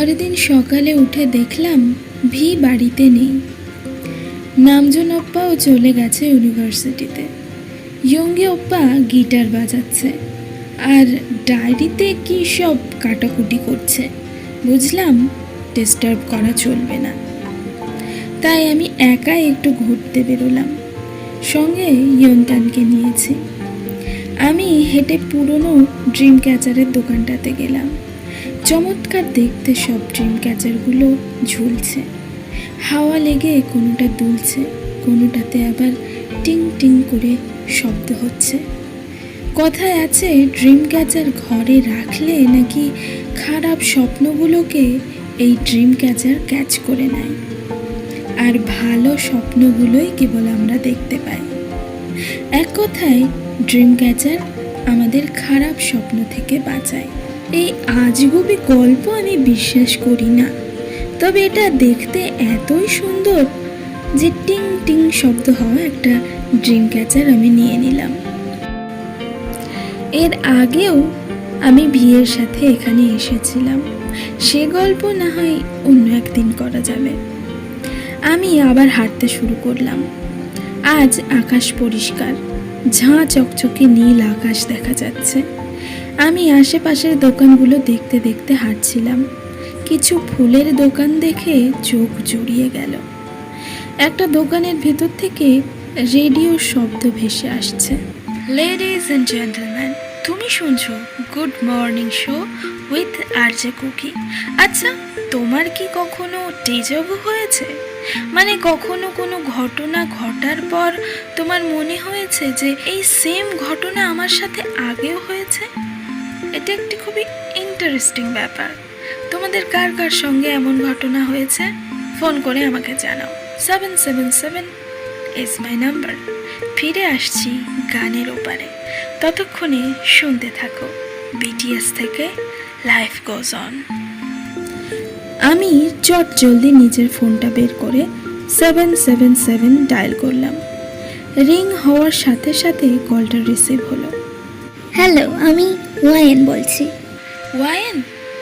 পরের সকালে উঠে দেখলাম ভি বাড়িতে নেই। নামজন ওপ্পাও চলে গেছে ইউনিভার্সিটিতে। ইয়ঙ্গি ওপ্পা গিটার বাজাচ্ছে। আর ডায়েরিতে কী সব কাটাকুটি করছে, বুঝলাম ডিস্টার্ব করা চলবে না। তাই আমি একাই একটু ঘুরতে বেরোলাম। সঙ্গে ইয়ন্তানকে নিয়েছি। আমি হেঁটে পুরনো ড্রিম ক্যাচারের দোকানটাতে গেলাম। চমৎকার দেখতে সব ড্রিম ক্যাচারগুলো ঝুলছে। হাওয়া লেগে কোনোটা দুলছে, কোনোটাতে আবার টিং টিং করে শব্দ হচ্ছে। কথায় আছে ড্রিম ক্যাচার ঘরে রাখলে নাকি খারাপ স্বপ্নগুলোকে এই ড্রিম ক্যাচার ক্যাচ করে নেয়। আর ভালো স্বপ্নগুলোই কেবল আমরা দেখতে পাই। এক কথায় ড্রিম ক্যাচার আমাদের খারাপ স্বপ্ন থেকে বাঁচায়। এই আজগুবি গল্প আমি বিশ্বাস করি না। তবে এটা দেখতে এতই সুন্দর যে টিং টিং শব্দ হওয়া একটা ড্রিম ক্যাচার আমি নিয়ে নিলাম। এর আগেও আমি বিয়ের সাথে এখানে এসেছিলাম। সে গল্প না হয় অন্য একদিন করা যাবে। আমি আবার হাঁটতে শুরু করলাম। আজ আকাশ পরিষ্কার, ঝাঁ চকচকে নীল আকাশ দেখা যাচ্ছে। আমি আশেপাশের দোকানগুলো দেখতে দেখতে হাঁটছিলাম। কিছু ফুলের দোকান দেখে চোখ জুড়িয়ে গেল। একটা দোকানের ভেতর থেকে রেডিও শব্দ ভেসে আসছে। লেডিজ অ্যান্ড জেন্টলম্যান তুমি শুনছো good morning show with R J Cookie আচ্ছা তোমার কি কখনো ডেজাবু হয়েছে? মানে কখনো কোনো ঘটনা ঘটার পর তোমার মনে হয়েছে যে এই সেম ঘটনা আমার সাথে আগেও হয়েছে? এটা একটি খুবই ইন্টারেস্টিং ব্যাপার। তোমাদের কার কার সঙ্গে এমন ঘটনা হয়েছে? ফোন করে আমাকে জানাও। Seven seven seven is my number ফিরে আসছি গানের ওপারে। ততক্ষণে শুনতে থাকো। বিটিএস থেকে লাইফ গোজ অন আমি চট জলদি নিজের ফোনটা বের করে সেভেন সেভেন সেভেন ডায়াল করলাম। রিং হওয়ার সাথে সাথে কলটা রিসিভ হলো। হ্যালো আমি ওয়াইন বলছি। ওয়ায়েন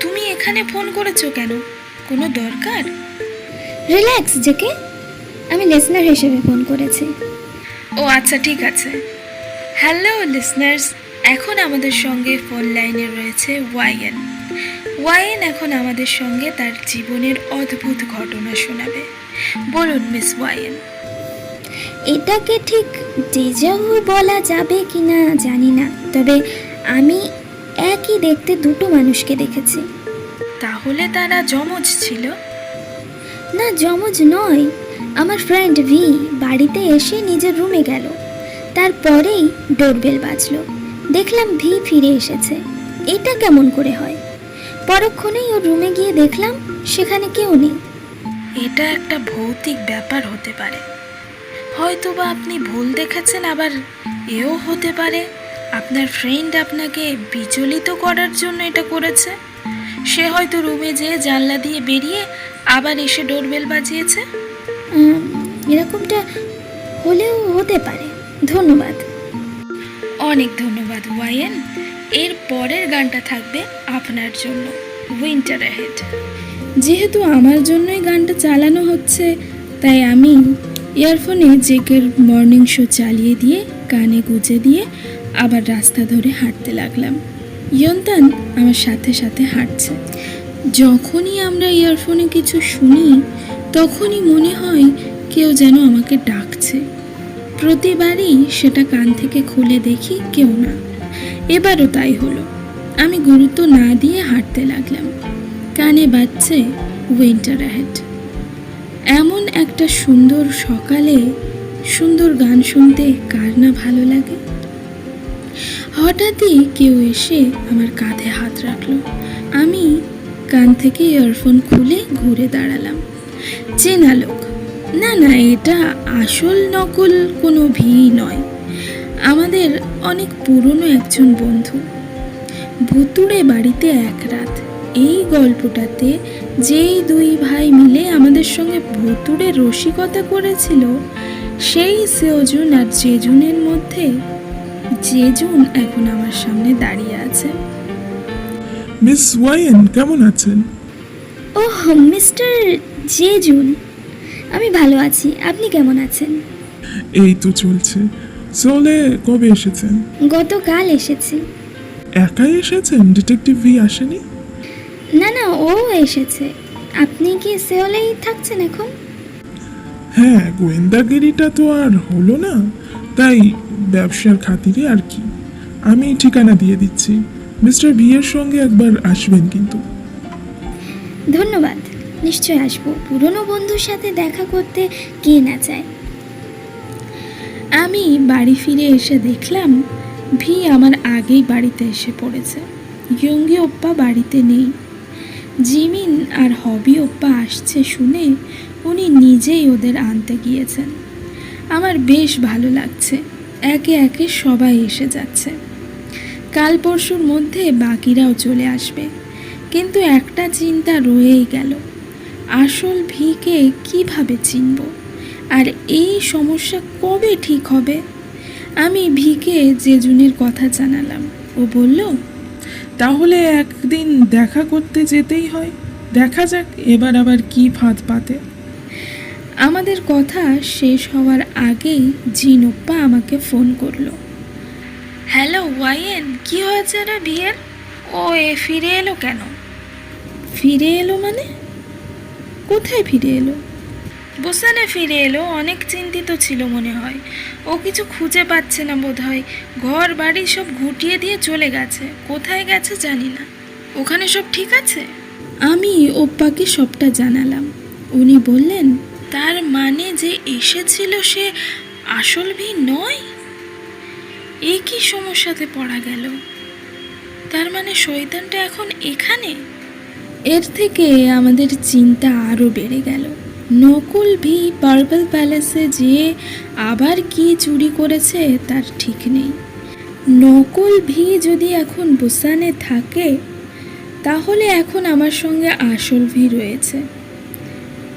তুমি এখানে ফোন করেছ কেন? কোনো দরকার? Relax JK. আমি লিসনার হিসেবে ফোন করেছি। ও আচ্ছা ঠিক আছে। হ্যালো লিসনার্স এখন আমাদের সঙ্গে ফোন লাইনে রয়েছে ওয়াইএন ওয়াইএন এখন আমাদের সঙ্গে তার জীবনের অদ্ভুত ঘটনা শোনাবে। বলুন মিস ওয়াইএন এটাকে ঠিক ডেজাভু বলা যাবে কি না জানি না। তবে আমি একই দেখতে দুটো মানুষকে দেখেছি। তাহলে তারা জমজ ছিল? না জমজ নয়। আমার ফ্রেন্ড ভি বাড়িতে এসে নিজের রুমে গেল। তারপরেই ডোরবেল বাজলো। দেখলাম ভি ফিরে এসেছে। এটা কেমন করে হয়? পরক্ষণেই ওর রুমে গিয়ে দেখলাম সেখানে কেউ নেই। এটা একটা ভৌতিক ব্যাপার হতে পারে। হয়তো বা আপনি ভুল দেখেছেন আবার এও হতে পারে। আপনার ফ্রেন্ড আপনাকে বিচলিত করার জন্য এটা করেছে? সে হয়তো রুমে যেয়ে জানলা দিয়ে বেরিয়ে আবার এসে ডোরবেল বাজিয়েছে। এরকমটা হলেও হতে পারে। ধন্যবাদ। অনেক ধন্যবাদ ওয়াইন। এর পরের গানটা থাকবে আপনার জন্য উইন্টার অ্যাহেড যেহেতু আমার জন্যই গানটা চালানো হচ্ছে তাই আমি ইয়ারফোনে জেকের মর্নিং শো চালিয়ে দিয়ে কানে গুজে দিয়ে আবার রাস্তা ধরে হাঁটতে লাগলাম। ইয়ন্তান আমার সাথে সাথে হাঁটছে। যখনই আমরা ইয়ারফোনে কিছু শুনি, তখনই মনে হয় কেউ যেন আমাকে ডাকছে। প্রতিবারই সেটা কান থেকে খুলে দেখি কেউ না। এবারও তাই হলো। আমি গুরুত্ব না দিয়ে হাঁটতে লাগলাম। কানে বাজছে উইন্টার অ্যাহেড এমন একটা সুন্দর সকালে সুন্দর গান শুনতে কার না ভালো লাগে? হঠাৎই কেউ এসে আমার কাঁধে হাত রাখল। আমি কান থেকে ইয়ারফোন খুলে ঘুরে দাঁড়ালাম। চেনা লোক। না না, এটা আসল নকল কোনো ভি নয়। আমাদের অনেক পুরনো একজন বন্ধু। ভুতুড়ে বাড়িতে এক রাত এই গল্পটাতে যেই দুই ভাই মিলে আমাদের সঙ্গে ভুতুড়ে রসিকতা করেছিল, সেই সেওজুন আর জেজুনের মধ্যে জেজুন এখন আমার সামনে দাঁড়িয়ে আছে। মিস ওয়াইন কেমন আছেন? ওহ মিস্টার জেজুন আমি ভালো আছি। আপনি কেমন আছেন? এই তো চলছে। সোলে কবে এসেছেন? গতকাল এসেছি। একাই এসেছেন? ডিটেকটিভ ভি আসেনি? না না ও এসেছে। আপনি কি সেওলেই থাকছেন এখন? হ্যাঁ গোয়েন্দাগিরিটা তো আর হলো না। তাই ব্যবসার খাতিরে আর কি। আমি ঠিকানা দিয়ে দিচ্ছি। মিস্টার ভি এর সঙ্গে একবার আসবেন কিন্তু। ধন্যবাদ। নিশ্চয় আসব। পুরনো বন্ধুর সাথে দেখা করতে কে না চায়? আমি বাড়ি ফিরে এসে দেখলাম, ভি আমার আগেই বাড়িতে এসে পড়েছে। ইয়ঙ্গি ওপ্পা বাড়িতে নেই। জিমিন আর হবি ওপ্পা আসছে শুনে উনি নিজেই ওদের আনতে গিয়েছেন। আমার বেশ ভালো লাগছে। একে একে সবাই এসে যাচ্ছে। কাল পরশুর মধ্যে বাকিরাও চলে আসবে। কিন্তু একটা চিন্তা রয়েই গেল। আসল ভিকে কীভাবে চিনব? আর এই সমস্যা কবে ঠিক হবে? আমি ভিকে জেজুনের কথা জানালাম। ও বলল, তাহলে একদিন দেখা করতে যেতেই হয়। দেখা যাক এবার আবার কি ফাঁদ পাতে। আমাদের কথা শেষ হওয়ার আগেই জিনোপ্পা আমাকে ফোন করল। হ্যালো ওয়াইয়েন কি হয়েছে রে বিয়ের? ও, এ ফিরে এলো কেন? ফিরে এলো মানে? কোথায় ফিরে এলো? বুসানে ফিরে এলো, অনেক চিন্তিত ছিল মনে হয়। ও কিছু খুঁজে পাচ্ছে না বোধ হয় ঘর, বাড়ি সব ঘুটিয়ে দিয়ে চলে গেছে। কোথায় গেছে জানি না। ওখানে সব ঠিক আছে? আমি ওপ্পাকে সবটা জানালাম। উনি বললেন তার মানে যে এসেছিল সে আসল ভি নয়? এ কি সমস্যাতে পড়া গেল? তার মানে শয়তানটা এখন এখানে? এর থেকে আমাদের চিন্তা আরও বেড়ে গেল। নকুল ভি পার্পল প্যালেসে যেয়ে আবার কি চুরি করেছে তার ঠিক নেই। নকল ভি যদি এখন বুসানে থাকে, তাহলে এখন আমার সঙ্গে আসল ভি রয়েছে।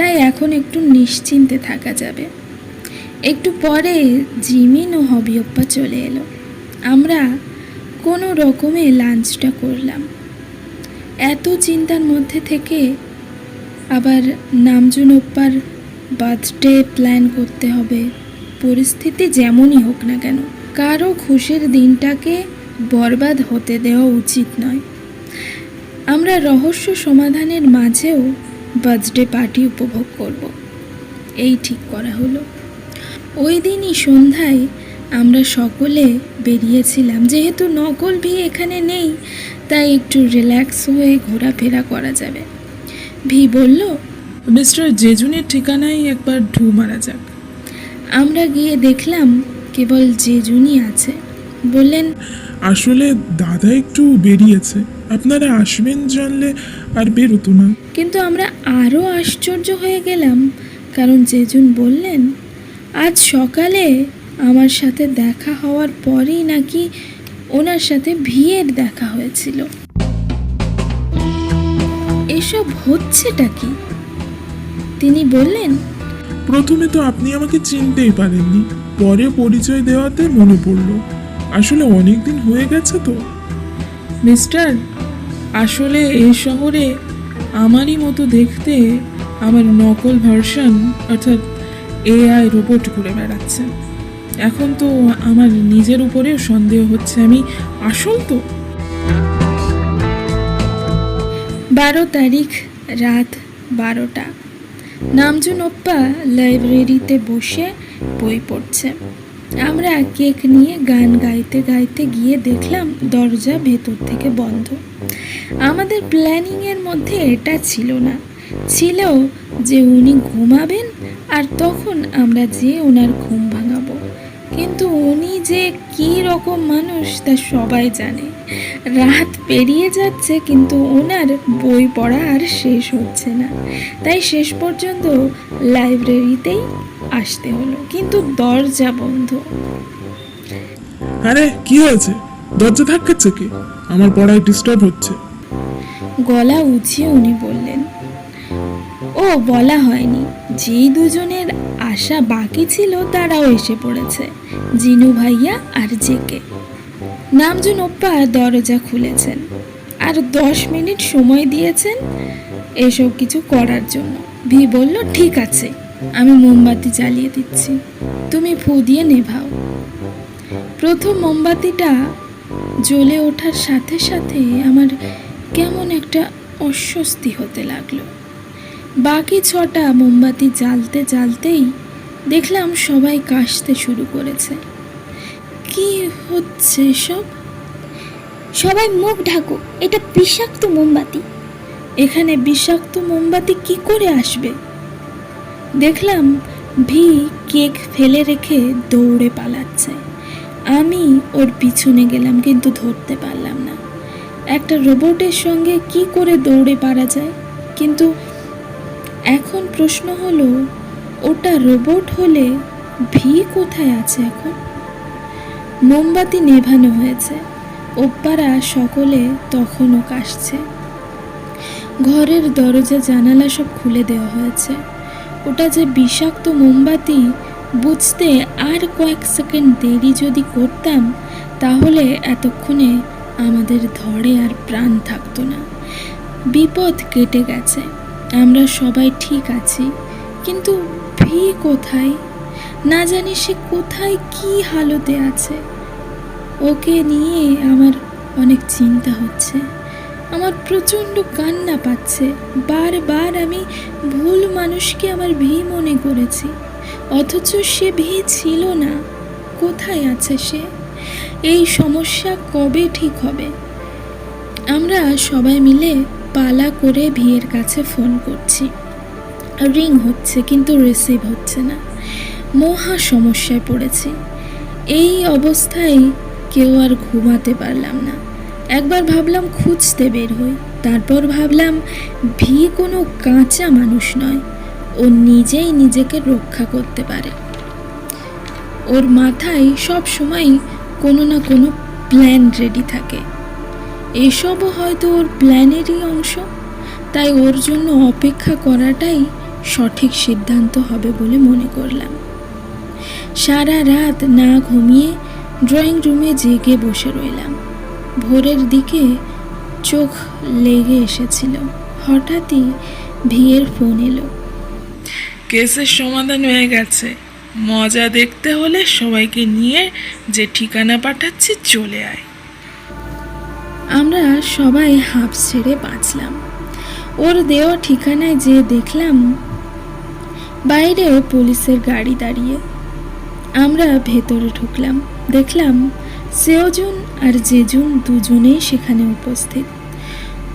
তাই এখন একটু নিশ্চিন্তে থাকা যাবে। একটু পরে জিমিন ও হবিয়প্পা চলে এলো। আমরা কোনো রকমে লাঞ্চটা করলাম। এত চিন্তার মধ্যে থেকে আবার নামজুনপ্পার বার্থডে প্ল্যান করতে হবে। পরিস্থিতি যেমনই হোক না কেন, কারও খুশির দিনটাকে বরবাদ হতে দেওয়া উচিত নয়। আমরা রহস্য সমাধানের মাঝেও বার্থডে পার্টি উপভোগ করব। এই ঠিক করা হলো। ওই দিনই সন্ধ্যায় আমরা সকলে বেরিয়েছিলাম। যেহেতু নকল ভি এখানে নেই তাই একটু রিল্যাক্স হয়ে ঘোরাফেরা করা যাবে। ভি বলল মিস্টার জেজুনের ঠিকানায় একবার ঢু মারা যাক। আমরা গিয়ে দেখলাম কেবল জেজুনি আছে। বললেন আসলে দাদা একটু বেরিয়েছে। আপনারা আসবেন জানলে আর বেরোতো না। কিন্তু আমরা আরও আশ্চর্য হয়ে গেলাম কারণ জেজুন বললেন আজ সকালে আমার সাথে দেখা হওয়ার পরেই নাকি ওনার সাথে ভিয়ের দেখা হয়েছিল। এসব হচ্ছেটা কি? তিনি বললেন প্রথমে তো আপনি আমাকে চিনতেই পারেননি পরে পরিচয় দেওয়াতে মনে পড়ল। আসলে অনেক দিন হয়ে গেছে তো। মিস্টার, আসলে এই শহরে আমারই মতো দেখতে আমার নকল ভার্সন, অর্থাৎ এআই রোবট ঘুরে বেড়াচ্ছে। এখন তো আমার নিজের উপরেও সন্দেহ হচ্ছে, আমি আসল তো? বারো তারিখ রাত বারোটা। নামজুন ওপ্পা লাইব্রেরিতে বসে বই পড়ছে। আমরা কেক নিয়ে গান গাইতে গাইতে গিয়ে দেখলাম দরজা ভেতর থেকে বন্ধ। আমাদের প্ল্যানিংয়ের মধ্যে এটা ছিল না। ছিল যে উনি ঘুমাবেন আর তখন আমরা যে ওনার ঘুম ভাঙাবো। কিন্তু উনি যে কী রকম মানুষ তা সবাই জানে। রাত পেরিয়ে যাচ্ছে কিন্তু ওনার বই পড়া আর শেষ হচ্ছে না। তাই শেষ পর্যন্ত লাইব্রেরিতেই আসতে হলো কিন্তু দরজা বন্ধ। আরে কি হয়েছে? দরজা ধাক্কাচ্ছে কে? আমার পড়ায় ডিস্টার্ব হচ্ছে। গলা উঁচিয়ে উনি বললেন ও বলা হয়নি। যেই দুজনের আশা বাকি ছিল তারাও এসে পড়েছে জিনু ভাইয়া আর জেকে। নামজুন ওপ্পা দরজা খুলেছেন আর দশ মিনিট সময় দিয়েছেন এসব কিছু করার জন্য। ভি বলল ঠিক আছে। আমি মোমবাতি জ্বালিয়ে দিচ্ছি। তুমি ফু দিয়ে নেভাও। প্রথম মোমবাতিটা জ্বলে ওঠার সাথে সাথে আমার কেমন একটা অস্বস্তি হতে লাগল। বাকি ছটা মোমবাতি জ্বালতে জ্বালতেই দেখলাম সবাই কাশতে শুরু করেছে। কি হচ্ছে সব সবাই মুখ ঢাকো এটা বিষাক্ত মোমবাতি। এখানে বিষাক্ত মোমবাতি কি করে আসবে? দেখলাম ভি কেক ফেলে রেখে দৌড়ে পালাচ্ছে। আমি ওর পিছনে গেলাম, কিন্তু ধরতে পারলাম না। একটা রোবটের সঙ্গে কি করে দৌড়ে পারা যায়? কিন্তু এখন প্রশ্ন হলো, ওটা রোবট হলে ভি কোথায় আছে এখন? মোমবাতি নেভানো হয়েছে। ওপারা সকলে তখনও কাশছে। ঘরের দরজা জানালা সব খুলে দেওয়া হয়েছে। ওটা যে বিষাক্ত মোমবাতি, বুঝতে আর কয়েক সেকেন্ড দেরি যদি করতাম, তাহলে এতক্ষণে আমাদের ধরে আর প্রাণ থাকতো না। বিপদ কেটে গেছে, আমরা সবাই ঠিক আছি, কিন্তু ভি কোথায়? না জানি সে কোথায় কি হালতে আছে। ওকে নিয়ে আমার অনেক চিন্তা হচ্ছে। আমার প্রচণ্ড কান্না পাচ্ছে। বারবার আমি ভুল মানুষকে আমার ভি মনে করেছি। অথচ সে ভি ছিল না। কোথায় আছে সে? এই সমস্যা কবে ঠিক হবে? আমরা সবাই মিলে পালা করে ভিয়ের কাছে ফোন করছি। রিং হচ্ছে কিন্তু রিসিভ হচ্ছে না। মহা সমস্যায় পড়েছি। এই অবস্থায় কেউ আর ঘুমাতে পারলাম না। একবার ভাবলাম খুঁজতে বের হই, তারপর ভাবলাম ভি কোনো কাঁচা মানুষ নয়, ও নিজেই নিজেকে রক্ষা করতে পারে। ওর মাথায় সব সময় কোনো না কোনো প্ল্যান রেডি থাকে। এসবও হয়তো ওর প্ল্যানেরই অংশ, তাই ওর জন্য অপেক্ষা করাটাই সঠিক সিদ্ধান্ত হবে বলে মনে করলাম। সারা রাত না ঘুমিয়ে ড্রয়িং রুমে জেগে বসে রইলাম। ভোরের দিকে চোখ লেগে এসেছিল। হঠাৎই ভিয়ের ফোন এলো। কেসের সমাধান হয়ে গেছে। মজা দেখতে হলে সবাইকে নিয়ে যে ঠিকানা পাঠাচ্ছি চলে আয়। আমরা সবাই হাঁপ ছেড়ে বাঁচলাম। ওর দেওয়া ঠিকানায় যে দেখলাম বাইরে পুলিশের গাড়ি দাঁড়িয়ে। আমরা ভেতরে ঢুকলাম দেখলাম সেওজুন আর জেজুন দুজনেই সেখানে উপস্থিত।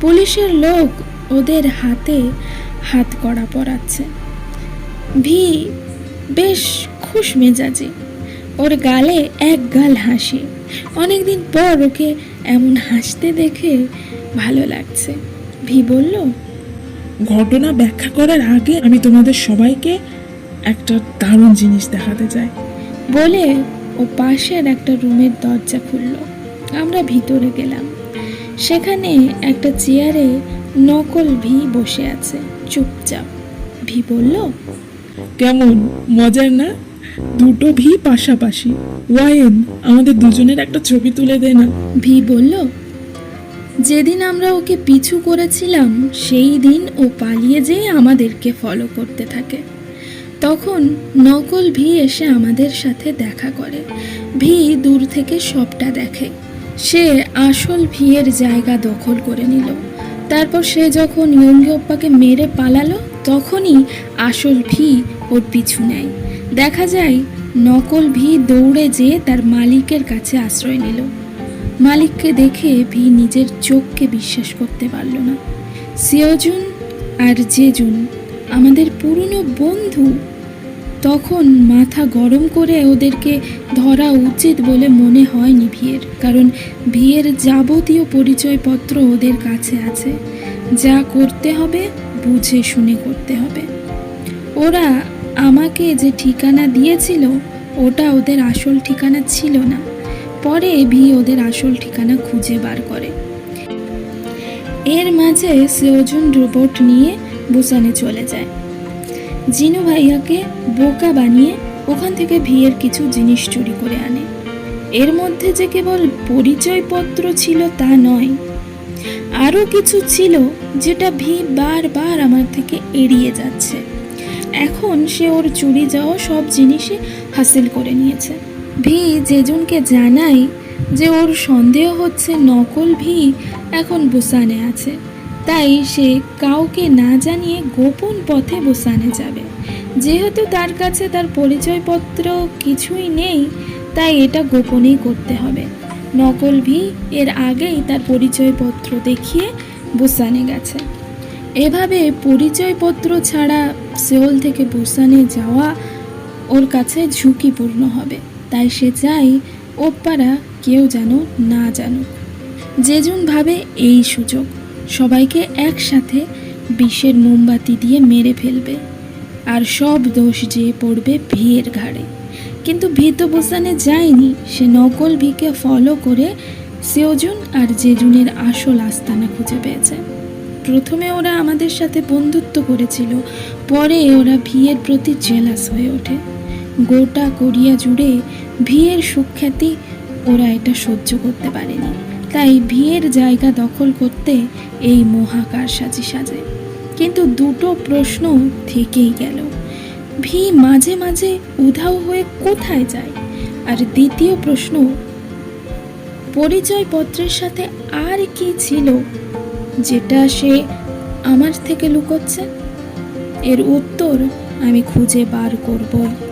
পুলিশের লোক ওদের হাতে হাত কড়া পরাচ্ছে। ভি বেশ খুশ মেজাজি। ওর গালে এক গাল হাসি। অনেকদিন পর ওকে এমন হাসতে দেখে ভালো লাগছে। ভি বলল ঘটনা ব্যাখ্যা করার আগে আমি তোমাদের সবাইকে একটা দারুণ জিনিস দেখাতে চাই। বলে ও পাশের একটা রুমের দরজা খুলল। আমরা ভিতরে গেলাম। সেখানে একটা চেয়ারে নকল ভি বসে আছে। চুপচাপ। ভি বলল কেমন? মজার না? দুটো ভি পাশাপাশি। ওয়াইন আমাদের দুজনের একটা ছবি তুলে দে না। ভি বলল যেদিন আমরা ওকে পিছু করেছিলাম সেই দিন ও পালিয়ে যেয়ে আমাদেরকে ফলো করতে থাকে। তখন নকল ভি এসে আমাদের সাথে দেখা করে। ভি দূর থেকে সবটা দেখে। সে আসল ভিয়ের জায়গা দখল করে নিল। তারপর সে যখন ইয়ঙ্গি ওপ্পাকে মেরে পালালো, তখনই আসল ভি ওর পিছু নেয়। দেখা যায়, নকল ভি দৌড়ে যেয়ে তার মালিকের কাছে আশ্রয় নিল। মালিককে দেখে ভি নিজের চোখকে বিশ্বাস করতে পারল না। সিওজুন আর জেজুন, আমাদের পুরনো বন্ধু তখন মাথা গরম করে ওদেরকে ধরা উচিত বলে মনে হয়নি ভিয়ের কারণ ভিয়ের যাবতীয় পরিচয়পত্র ওদের কাছে আছে। যা করতে হবে, বুঝে শুনে করতে হবে। ওরা আমাকে যে ঠিকানা দিয়েছিল, ওটা ওদের আসল ঠিকানা ছিল না। পরে ভি ওদের আসল ঠিকানা খুঁজে বার করে। এর মাঝে সেওজন রোবট নিয়ে বুসানে চলে যায়। জিনু ভাইয়াকে বোকা বানিয়ে ওখান থেকে ভিয়ের কিছু জিনিস চুরি করে আনে। এর মধ্যে যে কেবল পরিচয়পত্র ছিল তা নয়, আরও কিছু ছিল যেটা ভি বারবার আমার থেকে এড়িয়ে যাচ্ছে। এখন সে ওর চুরি যাওয়া সব জিনিসই হাসিল করে নিয়েছে। ভি জেজুনকে জানাই যে ওর সন্দেহ হচ্ছে নকল ভি এখন বুসানে আছে। তাই সে কাউকে না জানিয়ে গোপন পথে বুসানে যাবে। যেহেতু তার কাছে তার পরিচয়পত্র কিছুই নেই, তাই এটা গোপনেই করতে হবে। নকল ভি এর আগেই তার পরিচয়পত্র দেখিয়ে বুসানে গেছে। এভাবে পরিচয়পত্র ছাড়া সেওল থেকে বুসানে যাওয়া ওর কাছে ঝুঁকিপূর্ণ হবে। তাই সে চাই ওপারা কেউ যেন না জানুক। যেজন ভাবে এই সুযোগ। সবাইকে একসাথে বিষের মোমবাতি দিয়ে মেরে ফেলবে। আর সব দোষ যে পড়বে ভিয়ের ঘাড়ে। কিন্তু ভি তো বুসানে যায়নি। সে নকল ভিকে ফলো করে সেওজুন আর জেজুনের আসল আস্তানা খুঁজে পেয়েছে। প্রথমে ওরা আমাদের সাথে বন্ধুত্ব করেছিল, পরে ওরা ভিয়ের প্রতি জেলাস হয়ে ওঠে। গোটা কোরিয়া জুড়ে ভিয়ের সুখ্যাতি ওরা এটা সহ্য করতে পারেনি। তাই ভিয়ের জায়গা দখল করতে এই মহাকার সাজি সাজে। কিন্তু দুটো প্রশ্ন থেকেই গেল। ভি মাঝে মাঝে উধাও হয়ে কোথায় যায়? আর দ্বিতীয় প্রশ্ন, পরিচয়পত্রের সাথে আর কি ছিল যেটা সে আমার থেকে লুকোচ্ছে? এর উত্তর আমি খুঁজে বার করবই।